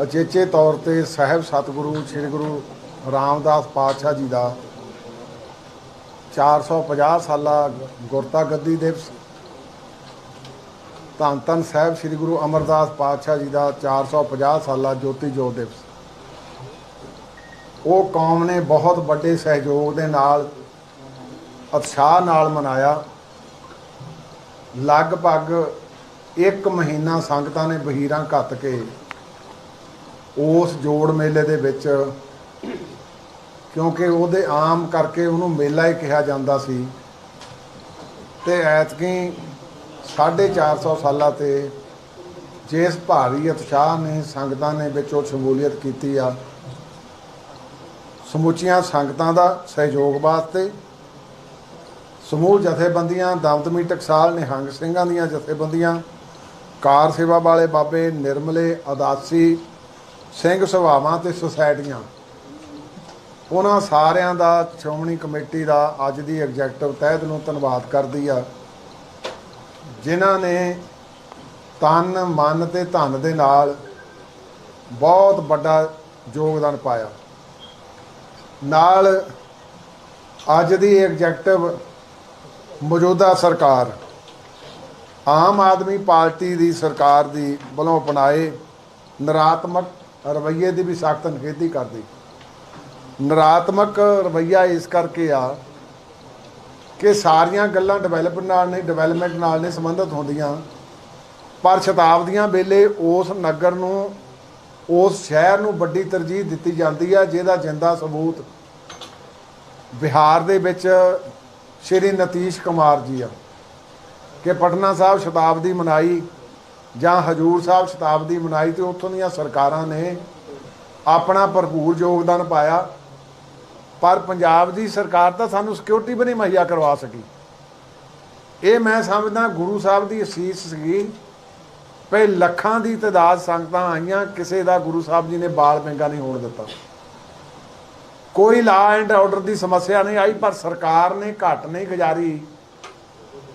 ਅਚੇਚੇ ਤੌਰ ਤੇ ਸਾਹਿਬ ਸਤਿਗੁਰੂ, ਸ੍ਰੀ ਗੁਰੂ ਰਾਮਦਾਸ ਪਾਤਸ਼ਾਹ ਜੀ ਦਾ 450 ਸਾਲਾ ਗੁਰਤਾ ਗੱਦੀ ਦਿਵਸ, ਧੰਨ ਧੰਨ ਸਾਹਿਬ ਸ੍ਰੀ ਗੁਰੂ ਅਮਰਦਾਸ ਪਾਤਸ਼ਾਹ ਜੀ ਦਾ 450 ਸਾਲਾ ਜੋਤੀ ਜੋਤ ਦਿਵਸ। ਉਹ ਕੌਮ ਨੇ ਬਹੁਤ ਵੱਡੇ ਸਹਿਯੋਗ ਦੇ ਨਾਲ, ਉਤਸ਼ਾਹ ਨਾਲ ਮਨਾਇਆ। ਲਗਭਗ ਇੱਕ ਮਹੀਨਾ ਸੰਗਤਾਂ ਨੇ ਬਹੀਰਾਂ ਘੱਤ ਕੇ ਉਸ ਜੋੜ ਮੇਲੇ ਦੇ ਵਿੱਚ, ਕਿਉਂਕਿ ਉਹਦੇ ਆਮ ਕਰਕੇ ਉਹਨੂੰ ਮੇਲਾ ਹੀ ਕਿਹਾ ਜਾਂਦਾ ਸੀ। ਤੇ ਐਤਕੀ 450 ਸਾਲਾਂ ਤੇ ਜਿਸ ਭਾਰੀ ਉਤਸ਼ਾਹ ਨੇ ਸੰਗਤਾਂ ਨੇ ਵਿੱਚ ਉਹ ਸ਼ਮੂਲੀਅਤ ਕੀਤੀ ਆ, ਸਮੁੱਚੀਆਂ ਸੰਗਤਾਂ ਦਾ ਸਹਿਯੋਗ ਵਾਸਤੇ ਸਮੂਹ ਜਥੇਬੰਦੀਆਂ, ਦਮਦਮੀ ਟਕਸਾਲ, ਨਿਹੰਗ ਸਿੰਘਾਂ ਦੀਆਂ ਜਥੇਬੰਦੀਆਂ, ਕਾਰ ਸੇਵਾ ਵਾਲੇ ਬਾਬੇ ਨਿਰਮਲੇ ਅਦਾਸੀ ਸਿੰਘ ਸਭਾਵਾਂ ਤੇ ਸੁਸਾਇਟੀਆਂ। ਉਹਨਾਂ ਸਾਰਿਆਂ ਦਾ ਸ਼੍ਰੋਮਣੀ ਕਮੇਟੀ ਦਾ ਅੱਜ ਦੀ ਐਗਜ਼ੈਕਟਿਵ ਤਹਿਤ ਨੂੰ ਧੰਨਵਾਦ ਕਰਦੀ ਆ, ਜਿਨ੍ਹਾਂ ਨੇ ਤਨ, ਮਨ ਤੇ ਧਨ ਦੇ ਨਾਲ ਬਹੁਤ ਵੱਡਾ ਯੋਗਦਾਨ ਪਾਇਆ। ਨਾਲ ਅੱਜ ਦੀ ਐਗਜ਼ੈਕਟਿਵ ਮੌਜੂਦਾ ਸਰਕਾਰ, ਆਮ ਆਦਮੀ ਪਾਰਟੀ ਦੀ ਸਰਕਾਰ ਦੀ ਵੱਲੋਂ ਅਪਣਾਏ ਨਰਾਤਮਕ ਰਵੱਈਏ ਦੀ ਵੀ ਸਖਤ ਨਿਖੇਧੀ ਕਰਦੀ। ਨਰਾਤਮਕ ਰਵੱਈਆ ਇਸ ਕਰਕੇ ਆ ਕਿ ਸਾਰੀਆਂ ਗੱਲਾਂ ਡਿਵੈਲਪ ਨਾਲ ਨਹੀਂ ਡਿਵੈਲਪਮੈਂਟ ਨਾਲ ਨਹੀਂ ਸੰਬੰਧਿਤ ਹੁੰਦੀਆਂ। ਪਰ ਸ਼ਤਾਬਦੀਆਂ ਵੇਲੇ ਉਸ ਨਗਰ ਨੂੰ, ਉਸ ਸ਼ਹਿਰ ਨੂੰ ਵੱਡੀ ਤਰਜੀਹ ਦਿੱਤੀ ਜਾਂਦੀ ਆ, ਜਿਹਦਾ ਜਿੰਦਾ ਸਬੂਤ ਬਿਹਾਰ ਦੇ ਵਿੱਚ ਸ਼੍ਰੀ ਨਤੀਸ਼ ਕੁਮਾਰ ਜੀ ਆ। ਕਿ ਪਟਨਾ ਸਾਹਿਬ ਸ਼ਤਾਬਦੀ ਮਨਾਈ ਜਾਂ ਹਜੂਰ ਸਾਹਿਬ ਸ਼ਤਾਬਦੀ ਮਨਾਈ ਤੇ ਉੱਥੋਂ ਦੀਆਂ ਸਰਕਾਰਾਂ ਨੇ ਆਪਣਾ ਭਰਪੂਰ ਯੋਗਦਾਨ ਪਾਇਆ। ਪਰ ਪੰਜਾਬ ਦੀ ਸਰਕਾਰ ਤਾਂ ਸਾਨੂੰ ਸਿਕਿਉਰਿਟੀ ਵੀ ਨਹੀਂ ਮੁਹੱਈਆ ਕਰਵਾ ਸਕੀ। ਇਹ ਮੈਂ ਸਮਝਦਾ ਗੁਰੂ ਸਾਹਿਬ ਦੀ ਅਸੀਸ ਸੀਗੀ ਭਈ ਲੱਖਾਂ ਦੀ ਤਦਾਦ ਸੰਗਤਾਂ ਆਈਆਂ, ਕਿਸੇ ਦਾ ਗੁਰੂ ਸਾਹਿਬ ਜੀ ਨੇ ਬਾਲ ਪਿੰਗਾ ਨਹੀਂ ਹੋਣ ਦਿੱਤਾ। ਕੋਈ ਲਾ ਐਂਡ ਆਰਡਰ ਦੀ ਸਮੱਸਿਆ ਨਹੀਂ ਆਈ, ਪਰ ਸਰਕਾਰ ਨੇ ਘੱਟ ਨਹੀਂ ਗੁਜ਼ਾਰੀ।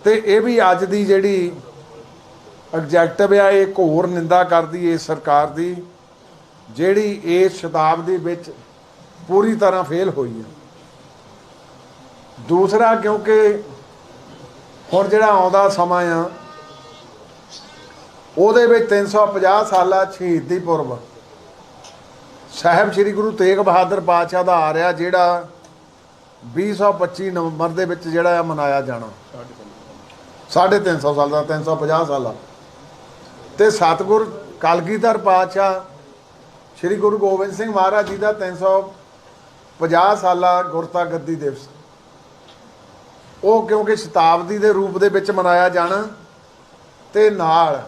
ਤੇ ਇਹ ਵੀ ਅੱਜ ਦੀ ਜਿਹੜੀ ਐਗਜੈਕਟਿਵ ਆ, ਇਹ ਘੋਰ ਨਿੰਦਾ ਕਰਦੀ ਇਸ ਸਰਕਾਰ ਦੀ, ਜਿਹੜੀ ਇਸ ਸ਼ਤਾਬਦੀ ਵਿੱਚ ਪੂਰੀ ਤਰ੍ਹਾਂ ਫੇਲ ਹੋਈ ਹੈ ਦੂਸਰਾ, ਕਿਉਂਕਿ ਹੁਣ ਜਿਹੜਾ ਆਉਂਦਾ ਸਮਾਂ ਆ, ਉਹਦੇ ਵਿੱਚ 350 ਸਾਲਾ ਸ਼ਹੀਦੀ ਪੁਰਬ। ਸਾਹਿਬ ਸ੍ਰੀ ਗੁਰੂ ਤੇਗ ਬਹਾਦਰ ਪਾਤਸ਼ਾਹ ਦਾ ਆ ਰਿਹਾ, ਜਿਹੜਾ 2025 ਨਵੰਬਰ ਦੇ ਵਿੱਚ ਜਿਹੜਾ ਆ ਮਨਾਇਆ ਜਾਣਾ। 350 ਸਾਲ ਦਾ 350 ਸਾਲਾ। ਤੇ ਸਤਿਗੁਰ ਕਲਗੀਧਰ ਪਾਤਸ਼ਾਹ ਸ੍ਰੀ ਗੁਰੂ ਗੋਬਿੰਦ ਸਿੰਘ ਮਹਾਰਾਜ ਜੀ ਦਾ 350 ਸਾਲਾ ਗੁਰਤਾ ਗੱਦੀ ਦਿਵਸ। ਉਹ ਕਿਉਂਕਿ ਸ਼ਤਾਬਦੀ ਦੇ ਰੂਪ ਦੇ ਵਿੱਚ ਮਨਾਇਆ ਜਾਣਾ ਤੇ ਨਾਲ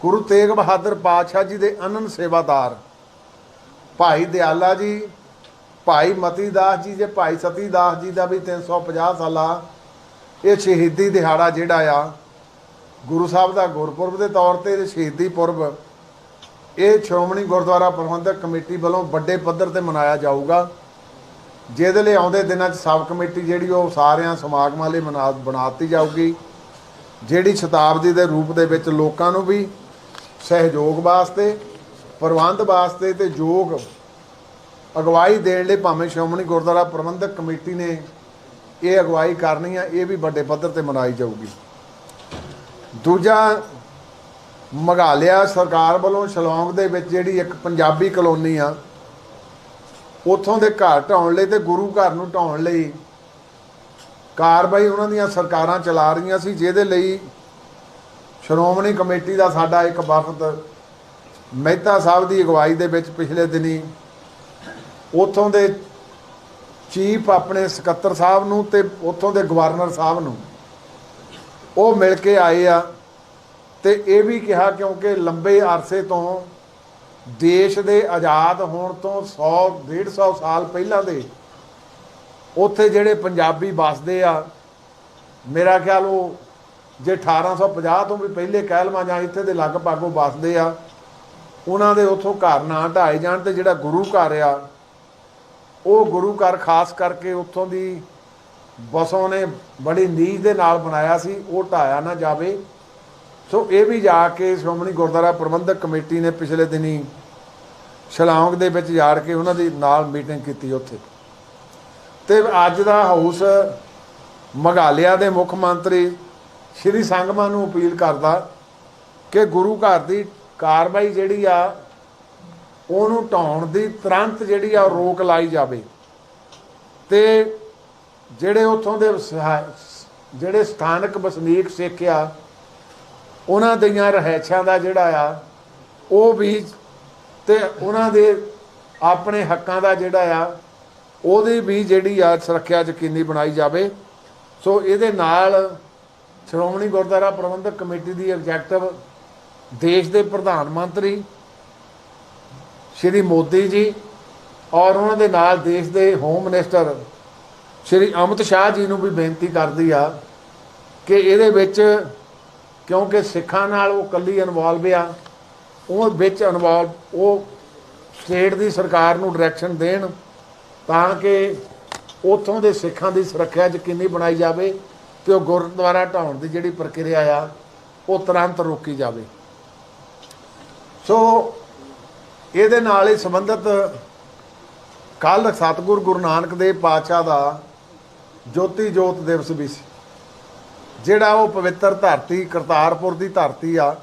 ਗੁਰੂ ਤੇਗ ਬਹਾਦਰ ਪਾਤਸ਼ਾਹ ਜੀ ਦੇ ਅਨੰਦ ਸੇਵਾਦਾਰ ਭਾਈ ਦਿਆਲਾ ਜੀ, ਭਾਈ ਮਤੀ ਦਾਸ ਜੀ ਜੇ ਭਾਈ ਸਤੀ ਦਾਸ ਜੀ ਦਾ ਵੀ 350 ਸਾਲਾ ਇਹ ਸ਼ਹੀਦੀ ਦਿਹਾੜਾ ਜਿਹੜਾ ਆ ਗੁਰੂ ਸਾਹਿਬ ਦਾ ਗੁਰਪੁਰਬ ਦੇ ਤੌਰ ਤੇ ਸ਼ਹੀਦੀ ਪੁਰਬ, ਇਹ ਸ਼੍ਰੋਮਣੀ ਗੁਰਦੁਆਰਾ ਪ੍ਰਬੰਧਕ ਕਮੇਟੀ ਵੱਲੋਂ ਵੱਡੇ ਪੱਧਰ ਤੇ ਮਨਾਇਆ ਜਾਊਗਾ। ਜਿਹਦੇ ਲਈ ਆਉਂਦੇ ਦਿਨਾਂ 'ਚ ਸਬ ਕਮੇਟੀ ਜਿਹੜੀ ਉਹ ਸਾਰਿਆਂ ਸਮਾਗਮਾਂ ਲਈ ਬਣਾ ਬਣਾਤੀ ਜਾਊਗੀ। ਜਿਹੜੀ ਸ਼ਤਾਬਦੀ ਦੇ ਰੂਪ ਦੇ ਵਿੱਚ ਲੋਕਾਂ ਨੂੰ ਵੀ ਸਹਿਯੋਗ ਵਾਸਤੇ, ਪ੍ਰਬੰਧ ਵਾਸਤੇ ਤੇ ਯੋਗ ਅਗਵਾਈ ਦੇਣ ਲਈ ਭਾਵੇਂ ਸ਼੍ਰੋਮਣੀ ਗੁਰਦੁਆਰਾ ਪ੍ਰਬੰਧਕ ਕਮੇਟੀ ਨੇ ਇਹ ਅਗਵਾਈ ਕਰਨੀ ਆ, ਇਹ ਵੀ ਵੱਡੇ ਪੱਧਰ ਤੇ ਮਨਾਈ ਜਾਊਗੀ। ਦੂਜਾ ਮਗਾਲਿਆ ਸਰਕਾਰ ਵੱਲੋਂ ਸ਼ਿਲੌਂਗ ਦੇ ਵਿੱਚ ਜਿਹੜੀ ਇੱਕ ਪੰਜਾਬੀ ਕਲੋਨੀ ਆ, ਉੱਥੋਂ ਦੇ ਘਰ ਢਾਉਣ ਲਈ ਤੇ ਗੁਰੂ ਘਰ ਨੂੰ ਢਾਉਣ ਲਈ ਕਾਰਵਾਈ ਉਹਨਾਂ ਦੀਆਂ ਸਰਕਾਰਾਂ ਚਲਾ ਰਹੀਆਂ ਸੀ, ਜਿਹਦੇ ਲਈ ਸ਼੍ਰੋਮਣੀ ਕਮੇਟੀ ਦਾ ਸਾਡਾ ਇੱਕ ਵਫਦ ਮਹਿਤਾ ਸਾਹਿਬ ਦੀ ਅਗਵਾਈ ਦੇ ਵਿੱਚ ਪਿਛਲੇ ਦਿਨੀ ਉੱਥੋਂ ਦੇ ਚੀਫ ਆਪਣੇ ਸਕੱਤਰ ਸਾਹਿਬ ਨੂੰ ਤੇ ਉੱਥੋਂ ਦੇ ਗਵਰਨਰ ਸਾਹਿਬ ਨੂੰ ਉਹ ਮਿਲ ਕੇ ਆਏ ਆ ਤੇ ਇਹ ਵੀ ਕਿਹਾ ਕਿਉਂਕਿ ਲੰਬੇ ਅਰਸੇ ਤੋਂ ਦੇਸ਼ ਦੇ ਆਜ਼ਾਦ ਹੋਣ ਤੋਂ 100 150 ਸਾਲ ਪਹਿਲਾਂ ਦੇ ਉੱਥੇ ਜਿਹੜੇ ਪੰਜਾਬੀ ਵੱਸਦੇ ਆ, ਮੇਰਾ ਖਿਆਲ ਉਹ ਜੇ 1850 ਤੋਂ ਵੀ ਪਹਿਲੇ ਕਹਿ ਲਵਾਂ ਜਾਂ ਇੱਥੇ ਦੇ ਲਗਭਗ ਉਹ ਵੱਸਦੇ ਆ, ਉਹਨਾਂ ਦੇ ਉੱਥੋਂ ਘਰ ਨਾ ਢਾਏ ਜਾਣ ਤੇ ਜਿਹੜਾ ਗੁਰੂ ਘਰ ਆ, ਉਹ ਗੁਰੂ ਘਰ ਖਾਸ ਕਰਕੇ ਉੱਥੋਂ ਦੀ ਬਸੋਂ ਨੇ ਬੜੀ ਨੀਝ ਦੇ ਨਾਲ ਬਣਾਇਆ ਸੀ, ਉਹ ਢਾਇਆ ਨਾ ਜਾਵੇ। ਸੋ ਇਹ ਵੀ ਜਾ ਕੇ ਸ਼੍ਰੋਮਣੀ ਗੁਰਦੁਆਰਾ ਪ੍ਰਬੰਧਕ ਕਮੇਟੀ ਨੇ ਪਿਛਲੇ ਦਿਨੀ ਸ਼ਿਲਾਂਗ ਦੇ ਵਿੱਚ ਜਾ ਕੇ ਉਹਨਾਂ ਦੀ ਨਾਲ ਮੀਟਿੰਗ ਕੀਤੀ ਉੱਥੇ। ਤੇ ਅੱਜ ਦਾ ਹਾਊਸ ਮਗਾਲਿਆ ਦੇ ਮੁੱਖ ਮੰਤਰੀ ਸ਼੍ਰੀ ਸੰਗਮਾ ਨੂੰ ਅਪੀਲ ਕਰਦਾ ਕਿ ਗੁਰੂ ਘਰ ਦੀ ਕਾਰਵਾਈ ਜਿਹੜੀ ਆ, ਉਹਨੂੰ ਢਾਉਣ ਦੀ ਤੁਰੰਤ ਜਿਹੜੀ ਆ ਉਹ ਰੋਕ ਲਾਈ ਜਾਵੇ। ਤੇ ਜਿਹੜੇ ਉੱਥੋਂ ਦੇ ਸਹਾ- ਜਿਹੜੇ ਸਥਾਨਕ ਵਸਨੀਕ ਸਿੱਖ ਆ, ਉਹਨਾਂ ਦੀਆਂ ਰਹਿਛਾਂ ਦਾ ਜਿਹੜਾ ਆ, ਉਹ ਵੀ ਤੇ ਉਹਨਾਂ ਦੇ ਆਪਣੇ ਹੱਕਾਂ ਦਾ ਜਿਹੜਾ ਆ, ਉਹਦੀ ਵੀ ਜਿਹੜੀ ਆ ਸੁਰੱਖਿਆ ਯਕੀਨੀ ਬਣਾਈ ਜਾਵੇ। ਸੋ ਇਹਦੇ ਨਾਲ ਸ਼੍ਰੋਮਣੀ ਗੁਰਦੁਆਰਾ ਪ੍ਰਬੰਧਕ ਕਮੇਟੀ ਦੀ ਆਬਜੈਕਟਿਵ ਦੇਸ਼ ਦੇ ਪ੍ਰਧਾਨ ਮੰਤਰੀ ਸ਼੍ਰੀ ਮੋਦੀ ਜੀ ਔਰ ਉਹਨਾਂ ਦੇ ਨਾਲ ਦੇਸ਼ ਦੇ ਹੋਮ ਮਿਨਿਸਟਰ ਸ਼੍ਰੀ ਅਮਿਤ ਸ਼ਾਹ ਜੀ ਨੂੰ ਵੀ ਬੇਨਤੀ ਕਰਦੀ ਆ ਕਿ ਇਹਦੇ ਵਿੱਚ, ਕਿਉਂਕਿ ਸਿੱਖਾਂ ਨਾਲ ਉਹ ਕੱਲੀ ਇਨਵੋਲਵ ਆ, ਉਹ ਵਿੱਚ ਇਨਵੋਲਵ ਉਹ ਸਟੇਟ ਦੀ ਸਰਕਾਰ ਨੂੰ ਡਾਇਰੈਕਸ਼ਨ ਦੇਣ ਤਾਂ ਕਿ ਉੱਥੋਂ ਦੇ ਸਿੱਖਾਂ ਦੀ ਸੁਰੱਖਿਆ ਯਕੀਨੀ ਬਣਾਈ ਜਾਵੇ ਤੇ ਉਹ ਗੁਰਦੁਆਰਾ ਢਾਉਣ ਦੀ ਜਿਹੜੀ ਪ੍ਰਕਿਰਿਆ ਆ, ਉਹ ਤੁਰੰਤ ਰੋਕੀ ਜਾਵੇ। ਸੋ ਇਹਦੇ ਨਾਲ ਹੀ ਸੰਬੰਧਿਤ ਕੱਲ ਸਤਿਗੁਰ ਗੁਰੂ ਨਾਨਕ ਦੇਵ ਪਾਤਸ਼ਾਹ ਦਾ ਜੋਤੀ ਜੋਤ ਦਿਵਸ ਵੀ ਸੀ। ਜਿਹੜਾ ਉਹ ਪਵਿੱਤਰ ਧਰਤੀ, ਕਰਤਾਰਪੁਰ ਦੀ ਧਰਤੀ ਆ,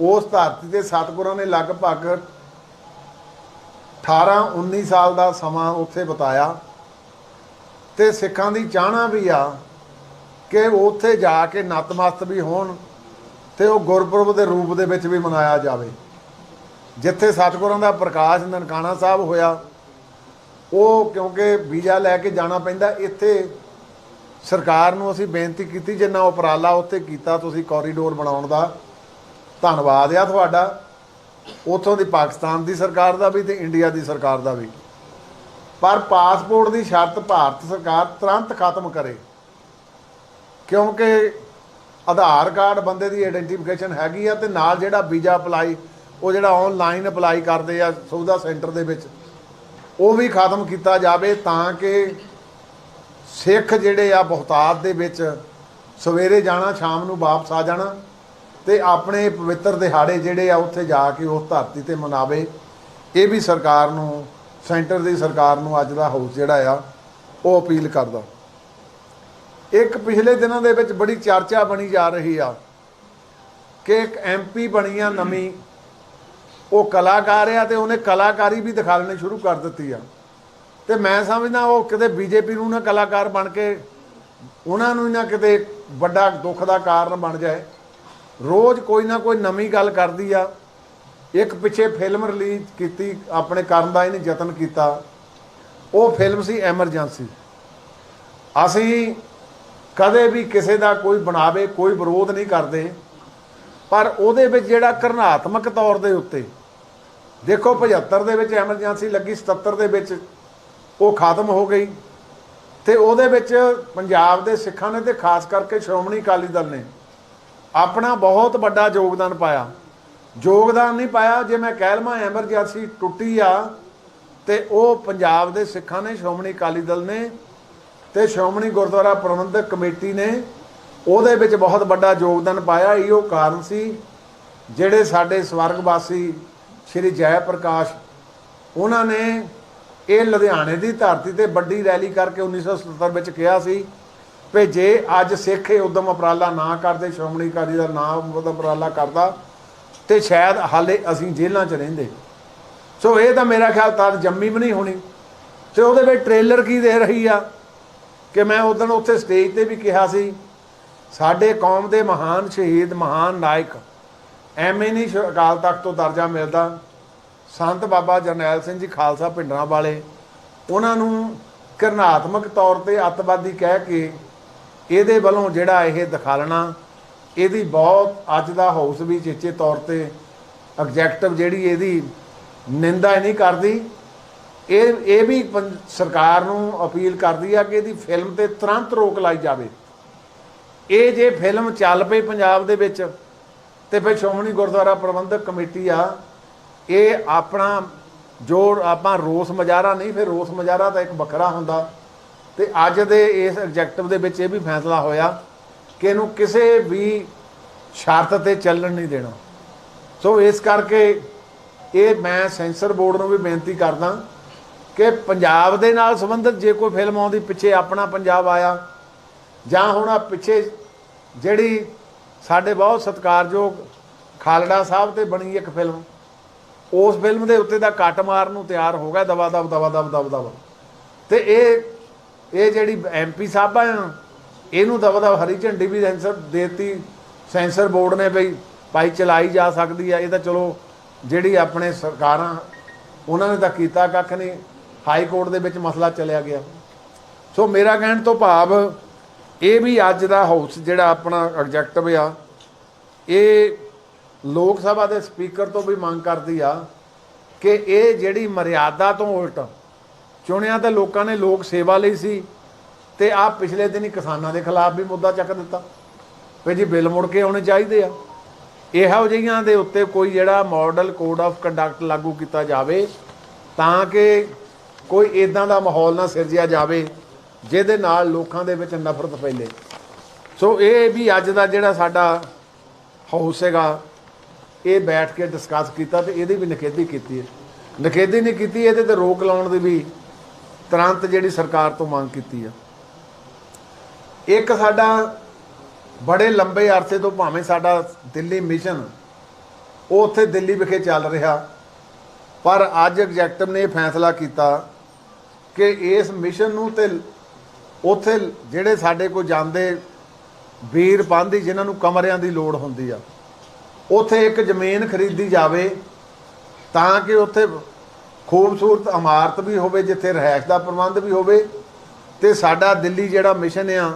ਉਸ ਧਰਤੀ ਤੇ ਸਤਿਗੁਰਾਂ ਨੇ ਲਗਭਗ 18 19 ਸਾਲ ਦਾ ਸਮਾਂ ਉੱਥੇ ਬਿਤਾਇਆ। ਤੇ ਸਿੱਖਾਂ ਦੀ ਚਾਹਨਾ ਵੀ ਆ ਕਿ ਉੱਥੇ ਜਾ ਕੇ ਨਤਮਸਤ ਵੀ ਹੋਣ ਤੇ ਉਹ ਗੁਰਪੁਰਬ ਦੇ ਰੂਪ ਦੇ ਵਿੱਚ ਵੀ ਮਨਾਇਆ ਜਾਵੇ। ਜਿੱਥੇ ਸਤਿਗੁਰਾਂ ਦਾ ਪ੍ਰਕਾਸ਼ ਨਨਕਾਣਾ ਸਾਹਿਬ ਹੋਇਆ ਉਹ ਕਿਉਂਕਿ ਵੀਜ਼ਾ ਲੈ ਕੇ ਜਾਣਾ ਪੈਂਦਾ, ਇੱਥੇ ਸਰਕਾਰ ਨੂੰ ਅਸੀਂ ਬੇਨਤੀ ਕੀਤੀ, ਜਿੰਨਾ ਉਪਰਾਲਾ ਉੱਥੇ ਕੀਤਾ ਤੁਸੀਂ ਕੋਰੀਡੋਰ ਬਣਾਉਣ ਦਾ, ਧੰਨਵਾਦ ਆ ਤੁਹਾਡਾ। ਉੱਥੋਂ ਦੀ ਪਾਕਿਸਤਾਨ ਦੀ ਸਰਕਾਰ ਦਾ ਵੀ ਤੇ ਇੰਡੀਆ ਦੀ ਸਰਕਾਰ ਦਾ ਵੀ। ਪਰ ਪਾਸਪੋਰਟ ਦੀ ਸ਼ਰਤ ਭਾਰਤ ਸਰਕਾਰ ਤੁਰੰਤ ਖਤਮ ਕਰੇ। ਕਿਉਂਕਿ ਆਧਾਰ ਕਾਰਡ ਬੰਦੇ ਦੀ ਆਇਡੈਂਟੀਫਿਕੇਸ਼ਨ ਹੈਗੀ ਆ ਤੇ ਨਾਲ ਜਿਹੜਾ ਵੀਜ਼ਾ ਅਪਲਾਈ ਉਹ ਜਿਹੜਾ ਆਨਲਾਈਨ ਅਪਲਾਈ ਕਰਦੇ ਆ, ਸੁਵਿਧਾ ਸੈਂਟਰ ਦੇ ਵਿੱਚ ਉਹ ਵੀ ਖਤਮ ਕੀਤਾ ਜਾਵੇ ਤਾਂ ਕਿ ਸਿੱਖ ਜਿਹੜੇ ਆ ਬਹੁਤਾਤ ਦੇ ਵਿੱਚ ਸਵੇਰੇ ਜਾਣਾ, ਸ਼ਾਮ ਨੂੰ ਵਾਪਸ ਆ ਜਾਣਾ ਤੇ ਆਪਣੇ ਪਵਿੱਤਰ ਦਿਹਾੜੇ ਜਿਹੜੇ ਆ ਉੱਥੇ ਜਾ ਕੇ ਉਸ ਧਰਤੀ ਤੇ ਮਨਾਵੇ। ਇਹ ਵੀ ਸਰਕਾਰ ਨੂੰ, ਸੈਂਟਰ ਦੀ ਸਰਕਾਰ ਨੂੰ ਅੱਜ ਦਾ ਹਾਊਸ ਜਿਹੜਾ ਆ, ਉਹ ਅਪੀਲ ਕਰਦਾ। ਇੱਕ ਪਿਛਲੇ ਦਿਨਾਂ ਦੇ ਵਿੱਚ ਬੜੀ ਚਰਚਾ ਬਣੀ ਜਾ ਰਹੀ ਆ ਕਿ ਇੱਕ ਐਮਪੀ ਬਣੀ ਆ ਨਵੀਂ ਉਹ ਕਲਾਕਾਰ ਆ ਤੇ ਉਹਨੇ ਕਲਾਕਾਰੀ ਵੀ ਦਿਖਾਉਣੀ ਸ਼ੁਰੂ ਕਰ ਦਿੱਤੀ ਆ। ਤੇ ਮੈਂ ਸਮਝਦਾ ਉਹ ਕਿਤੇ ਬੀਜੇਪੀ ਨੂੰ ਨਾ ਕਲਾਕਾਰ ਬਣ ਕੇ, ਉਹਨਾਂ ਨੂੰ ਹੀ ਨਾ ਕਿਤੇ ਵੱਡਾ ਦੁੱਖ ਦਾ ਕਾਰਨ ਬਣ ਜਾਏ। ਰੋਜ਼ ਕੋਈ ਨਾ ਕੋਈ ਨਵੀਂ ਗੱਲ ਕਰਦੀ ਆ। ਇੱਕ ਪਿੱਛੇ ਫਿਲਮ ਰਿਲੀਜ਼ ਕੀਤੀ, ਆਪਣੇ ਕਰਨ ਦਾ ਇਹਨੇ ਯਤਨ ਕੀਤਾ। ਉਹ ਫਿਲਮ ਸੀ ਐਮਰਜੈਂਸੀ। ਅਸੀਂ ਕਦੇ ਵੀ ਕਿਸੇ ਦਾ ਕੋਈ ਬਣਾਵੇ, ਕੋਈ ਵਿਰੋਧ ਨਹੀਂ ਕਰਦੇ। ਪਰ ਉਹਦੇ ਵਿੱਚ ਜਿਹੜਾ ਕਰਨਾਤਮਕ ਤੌਰ ਦੇ ਉੱਤੇ ਦੇਖੋ 75 ਦੇ ਵਿੱਚ ਐਮਰਜੈਂਸੀ ਲੱਗੀ 77 ਦੇ ਵਿੱਚ ਉਹ ਖਤਮ ਹੋ ਗਈ ਤੇ ਉਹਦੇ ਵਿੱਚ ਪੰਜਾਬ ਦੇ ਸਿੱਖਾਂ ਨੇ ਤੇ ਖਾਸ ਕਰਕੇ ਸ਼੍ਰੋਮਣੀ ਅਕਾਲੀ ਦਲ ਨੇ ਆਪਣਾ ਬਹੁਤ ਵੱਡਾ ਯੋਗਦਾਨ ਪਾਇਆ। ਯੋਗਦਾਨ ਨਹੀਂ ਪਾਇਆ, ਜੇ ਮੈਂ ਕਹਿ ਲਵਾਂ ਐਮਰਜੈਂਸੀ ਟੁੱਟੀ ਆ ਤੇ ਉਹ ਪੰਜਾਬ ਦੇ ਸਿੱਖਾਂ ਨੇ, ਸ਼੍ਰੋਮਣੀ ਅਕਾਲੀ ਦਲ ਨੇ ਤੇ ਸ਼੍ਰੋਮਣੀ ਗੁਰਦੁਆਰਾ ਪ੍ਰਬੰਧਕ ਕਮੇਟੀ ਨੇ ਉਹਦੇ ਵਿੱਚ ਬਹੁਤ ਵੱਡਾ ਯੋਗਦਾਨ ਪਾਇਆ। ਇਹੋ ਕਾਰਨ ਸੀ ਜਿਹੜੇ ਸਾਡੇ ਸਵਰਗਵਾਸੀ ਸ਼੍ਰੀ ਜੈ ਪ੍ਰਕਾਸ਼, ਉਹਨਾਂ ਨੇ ਇਹ ਲੁਧਿਆਣੇ ਦੀ ਧਰਤੀ ਤੇ ਵੱਡੀ ਰੈਲੀ ਕਰਕੇ 1977 ਵਿੱਚ ਕਿਹਾ ਸੀ ਵੀ ਜੇ ਅੱਜ ਸਿੱਖ ਇਹ ਉਦਮ ਉਪਰਾਲਾ ਨਾ ਕਰਦੇ, ਸ਼੍ਰੋਮਣੀ ਅਕਾਲੀ ਦਾ ਨਾ ਉਦਮ ਉਪਰਾਲਾ ਕਰਦਾ, ਤੇ ਸ਼ਾਇਦ ਹਾਲੇ ਅਸੀਂ ਜੇਲ੍ਹਾਂ 'ਚ ਰਹਿੰਦੇ। ਸੋ ਇਹ ਤਾਂ ਮੇਰਾ ਖਿਆਲ ਤਾਂ ਜੰਮੀ ਵੀ ਨਹੀਂ ਹੋਣੀ। ਤੇ ਉਹਦੇ ਵਿੱਚ ਟ੍ਰੇਲਰ ਕੀ ਦੇ ਰਹੀ ਆ? ਕਿ ਮੈਂ ਉਦੋਂ ਉੱਥੇ ਸਟੇਜ ਤੇ ਵੀ ਕਿਹਾ ਸੀ, ਸਾਡੇ ਕੌਮ ਦੇ ਮਹਾਨ ਸ਼ਹੀਦ, ਮਹਾਨ ਨਾਇਕ ਐਵੇਂ ਨਹੀਂ ਸ਼- ਅਕਾਲ ਤਖਤ ਤੋਂ ਦਰਜਾ ਮਿਲਦਾ। ਸੰਤ ਬਾਬਾ ਜਰਨੈਲ ਸਿੰਘ ਜੀ ਖਾਲਸਾ ਪਿੰਡਰਾਂ ਵਾਲੇ, ਉਹਨਾਂ ਨੂੰ ਕਰਨਾਤਮਕ ਤੌਰ ਤੇ ਅੱਤਵਾਦੀ ਕਹਿ ਕੇ ਇਹਦੇ ਵੱਲੋਂ ਜਿਹੜਾ ਇਹ ਦਿਖਾਲਣਾ, ਇਹਦੀ ਬਹੁਤ ਅੱਜ ਦਾ ਹਾਊਸ ਵੀ ਚੇਚੇ ਤੌਰ ਤੇ ਐਗਜ਼ੈਕਟਿਵ ਜਿਹੜੀ ਇਹਦੀ ਨਿੰਦਾ ਨਹੀਂ ਕਰਦੀ। ਇਹ ਇਹ ਵੀ ਪੰ- ਸਰਕਾਰ ਨੂੰ ਅਪੀਲ ਕਰਦੀ ਆ ਕਿ ਇਹਦੀ ਫਿਲਮ ਤੇ ਤੁਰੰਤ ਰੋਕ ਲਾਈ ਜਾਵੇ। ਇਹ ਜੇ ਫਿਲਮ ਚੱਲ ਪਈ ਪੰਜਾਬ ਦੇ ਵਿੱਚ ਤੇ ਫਿਰ ਸ਼੍ਰੋਮਣੀ ਗੁਰਦੁਆਰਾ ਪ੍ਰਬੰਧਕ ਕਮੇਟੀ ਆ, ਇਹ ਆਪਣਾ ਜੋ ਆਪਾਂ ਰੋਸ ਮਜਾਰਾ ਨਹੀਂ, ਫਿਰ ਰੋਸ ਮਜਾਰਾ ਤਾਂ ਇੱਕ ਵੱਖਰਾ ਹੁੰਦਾ। ਤੇ ਅੱਜ ਦੇ ਇਸ ਐਗਜੈਕਟਿਵ ਦੇ ਵਿੱਚ ਇਹ ਵੀ ਫੈਸਲਾ ਹੋਇਆ ਕਿ ਇਹਨੂੰ ਕਿਸੇ ਵੀ ਸ਼ਰਤ ਤੇ ਚੱਲਣ ਨਹੀਂ ਦੇਣਾ। ਸੋ ਇਸ ਕਰਕੇ ਇਹ ਮੈਂ ਸੈਂਸਰ ਬੋਰਡ ਨੂੰ ਵੀ ਬੇਨਤੀ ਕਰਦਾ ਕਿ ਪੰਜਾਬ ਦੇ ਨਾਲ ਸੰਬੰਧਿਤ ਜੇ ਕੋਈ ਫਿਲਮ ਆਉਂਦੀ, ਪਿੱਛੇ ਆਪਣਾ ਪੰਜਾਬ ਆਇਆ, ਜਾਂ ਹੁਣ ਆ ਪਿੱਛੇ ਜਿਹੜੀ ਸਾਡੇ ਬਹੁਤ ਸਤਿਕਾਰਯੋਗ ਖਾਲੜਾ ਸਾਹਿਬ ਤੇ ਬਣੀ ਇੱਕ ਫਿਲਮ। ਉਸ ਫਿਲਮ ਦੇ ਉੱਤੇ ਦਾ ਕੱਟ ਮਾਰਨ ਨੂੰ ਤਿਆਰ ਹੋ ਗਿਆ, ਦਵਾ ਦਬ ਦਵਾ ਦਬ ਦਬ ਦਬ ਤੇ ਇਹ ਇਹ ਜਿਹੜੀ ਐਮਪੀ ਸਾਹਿਬ ਆ, ਇਹਨੂੰ ਦਵਾ ਦਵ ਹਰੀ ਝੰਡੀ ਵੀ ਸੈਂਸਰ ਦੇਤੀ, ਸੈਂਸਰ ਬੋਰਡ ਨੇ ਬਈ ਭਾਈ ਚਲਾਈ ਜਾ ਸਕਦੀ ਆ। ਇਹ ਤਾਂ ਚਲੋ ਜਿਹੜੀ ਆਪਣੇ ਸਰਕਾਰਾਂ, ਉਹਨਾਂ ਨੇ ਤਾਂ ਕੀਤਾ ਕੱਖ ਨਹੀਂ, ਹਾਈ ਕੋਰਟ ਦੇ ਵਿੱਚ ਮਸਲਾ ਚਲਿਆ ਗਿਆ। ਸੋ ਮੇਰਾ ਕਹਿਣ ਤੋਂ ਭਾਵ ਇਹ ਵੀ ਅੱਜ ਦਾ ਹਾਊਸ ਜਿਹੜਾ ਆਪਣਾ ਐਗਜੈਕਟਿਵ ਆ, ਇਹ ਲੋਕ ਸਭਾ ਦੇ ਸਪੀਕਰ ਤੋਂ ਵੀ ਮੰਗ ਕਰਦੀ ਆ ਕਿ ਇਹ ਜਿਹੜੀ ਮਰਿਆਦਾ ਤੋਂ ਉਲਟ ਚੁਣਿਆ ਤਾਂ ਲੋਕਾਂ ਨੇ ਲੋਕ ਸੇਵਾ ਲਈ ਸੀ ਤੇ ਆ ਪਿਛਲੇ ਦਿਨ ਹੀ ਕਿਸਾਨਾਂ ਦੇ ਖਿਲਾਫ ਵੀ ਮੁੱਦਾ ਚੱਕ ਦਿੱਤਾ ਵੀ ਜੀ ਬਿੱਲ ਮੁੜ ਕੇ ਆਉਣੇ ਚਾਹੀਦੇ ਆ। ਇਹੋ ਜਿਹੀਆਂ ਦੇ ਉੱਤੇ ਕੋਈ ਜਿਹੜਾ ਮਾਡਲ ਕੋਡ ਆਫ ਕੰਡਕਟ ਲਾਗੂ ਕੀਤਾ ਜਾਵੇ ਤਾਂ ਕਿ ਕੋਈ ਇਦਾਂ ਦਾ ਮਾਹੌਲ ਨਾ ਸਿਰਜਿਆ ਜਾਵੇ ਜਿਹਦੇ ਨਾਲ ਲੋਕਾਂ ਦੇ ਵਿੱਚ ਨਫ਼ਰਤ ਫੈਲੇ। ਸੋ ਇਹ ਵੀ ਅੱਜ ਦਾ ਜਿਹੜਾ ਸਾਡਾ ਹਾਊਸ ਹੈਗਾ, ਇਹ ਬੈਠ ਕੇ ਡਿਸਕਸ ਕੀਤਾ ਤੇ ਇਹਦੀ ਵੀ ਨਿਖੇਧੀ ਕੀਤੀ ਹੈ। ਨਿਖੇਧੀ ਨਹੀਂ ਕੀਤੀ, ਇਹਦੇ ਤੇ ਰੋਕ ਲਾਉਣ ਦੀ ਵੀ ਤੁਰੰਤ ਜਿਹੜੀ ਸਰਕਾਰ ਤੋਂ ਮੰਗ ਕੀਤੀ ਆ। ਇੱਕ ਸਾਡਾ ਬੜੇ ਲੰਬੇ ਅਰਸੇ ਤੋਂ ਭਾਵੇਂ ਸਾਡਾ ਦਿੱਲੀ ਮਿਸ਼ਨ ਉਹ ਉੱਥੇ ਦਿੱਲੀ ਵਿਖੇ ਚੱਲ ਰਿਹਾ। ਪਰ ਅੱਜ ਐਗਜ਼ੈਕਟਿਵ ਨੇ ਇਹ ਫੈਸਲਾ ਕੀਤਾ ਕਿ ਇਸ ਮਿਸ਼ਨ ਨੂੰ ਤੇ ਉੱਥੇ ਜਿਹੜੇ ਸਾਡੇ ਕੋਲ ਜਾਂਦੇ ਵੀਰ ਬੰਦੀ ਜਿਨ੍ਹਾਂ ਨੂੰ ਕਮਰਿਆਂ ਦੀ ਲੋੜ ਹੁੰਦੀ ਆ, ਉੱਥੇ ਇੱਕ ਜ਼ਮੀਨ ਖਰੀਦੀ ਜਾਵੇ ਤਾਂ ਕਿ ਉੱਥੇ ਖੂਬਸੂਰਤ ਇਮਾਰਤ ਵੀ ਹੋਵੇ, ਜਿੱਥੇ ਰਹਿائش ਦਾ ਪ੍ਰਬੰਧ ਵੀ ਹੋਵੇ ਤੇ ਸਾਡਾ ਦਿੱਲੀ ਜਿਹੜਾ ਮਿਸ਼ਨ ਆ,